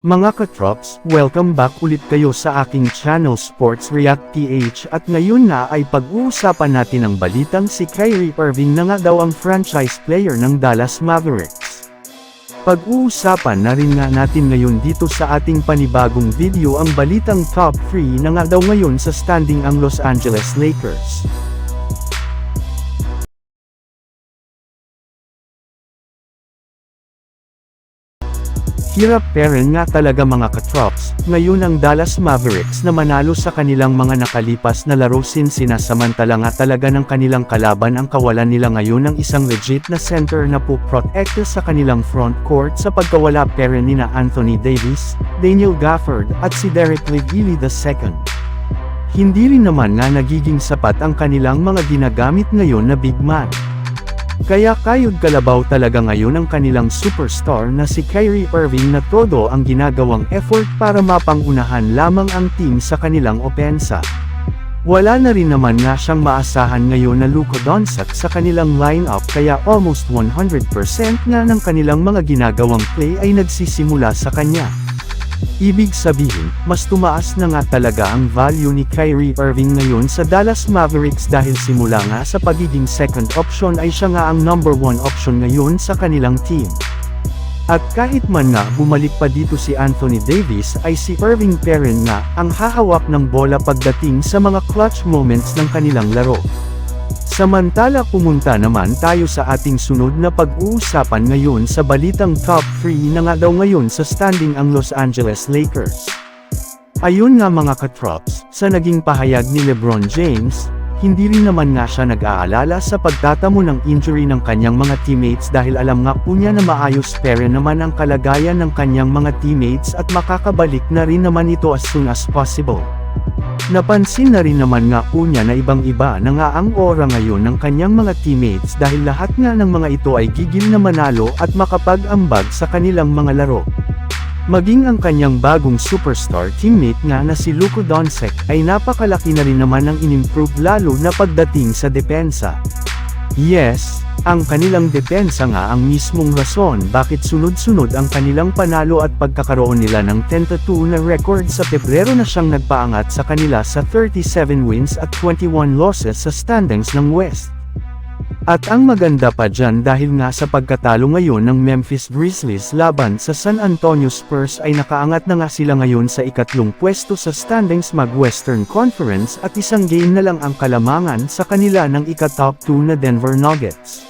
Mga katrops, welcome back ulit kayo sa aking channel Sports React PH at ngayon na ay pag-uusapan natin ang balitang si Kyrie Irving na nga daw ang franchise player ng Dallas Mavericks. Pag-uusapan na rin nga natin ngayon dito sa ating panibagong video ang balitang top 3 na nga daw ngayon sa standing ang Los Angeles Lakers. Hirap peren nga talaga mga katrops, ngayon ang Dallas Mavericks na manalo sa kanilang mga nakalipas na laro since sinasamantala nga talaga ng kanilang kalaban ang kawalan nila ngayon ng isang legit na center na po protect sa kanilang front court sa pagkawala peren ni na Anthony Davis, Daniel Gafford at si Derek Lively II. Hindi rin naman nga nagiging sapat ang kanilang mga ginagamit ngayon na big man. Kaya kayod kalabaw talaga ngayon ang kanilang superstar na si Kyrie Irving na todo ang ginagawang effort para mapangunahan lamang ang team sa kanilang opensa. Wala na rin naman nga siyang maasahan ngayon na Luka Doncic sa kanilang lineup kaya almost 100% nga ng kanilang mga ginagawang play ay nagsisimula sa kanya. Ibig sabihin, mas tumaas na nga talaga ang value ni Kyrie Irving ngayon sa Dallas Mavericks dahil simula nga sa pagiging second option ay siya nga ang number one option ngayon sa kanilang team. At kahit man nga bumalik pa dito si Anthony Davis ay si Irving Perrin nga ang hahawak ng bola pagdating sa mga clutch moments ng kanilang laro. Samantala pumunta naman tayo sa ating sunod na pag-uusapan ngayon sa balitang top 3 na nga daw ngayon sa standing ang Los Angeles Lakers. Ayun nga mga katrops, sa naging pahayag ni Lebron James, hindi rin naman nga siya nag-aalala sa pagtatamo ng injury ng kanyang mga teammates dahil alam nga po niya na maayos pere naman ang kalagayan ng kanyang mga teammates at makakabalik na rin naman ito as soon as possible. Napansin na rin naman nga po niya na ibang-iba na nga ang aura ngayon ng kanyang mga teammates dahil lahat nga ng mga ito ay gigil na manalo at makapag-ambag sa kanilang mga laro. Maging ang kanyang bagong superstar teammate nga na si Luka Doncic ay napakalaki na rin naman ang inimprove lalo na pagdating sa depensa. Yes, ang kanilang depensa nga ang mismong rason bakit sunod-sunod ang kanilang panalo at pagkakaroon nila ng 10-2 na record sa Pebrero na siyang nagpaangat sa kanila sa 37 wins at 21 losses sa standings ng West. At ang maganda pa dyan dahil nga sa pagkatalo ngayon ng Memphis Grizzlies laban sa San Antonio Spurs ay nakaangat na nga sila ngayon sa ikatlong pwesto sa standings mag-Western Conference at isang game na lang ang kalamangan sa kanila ng ika-top 2 na Denver Nuggets.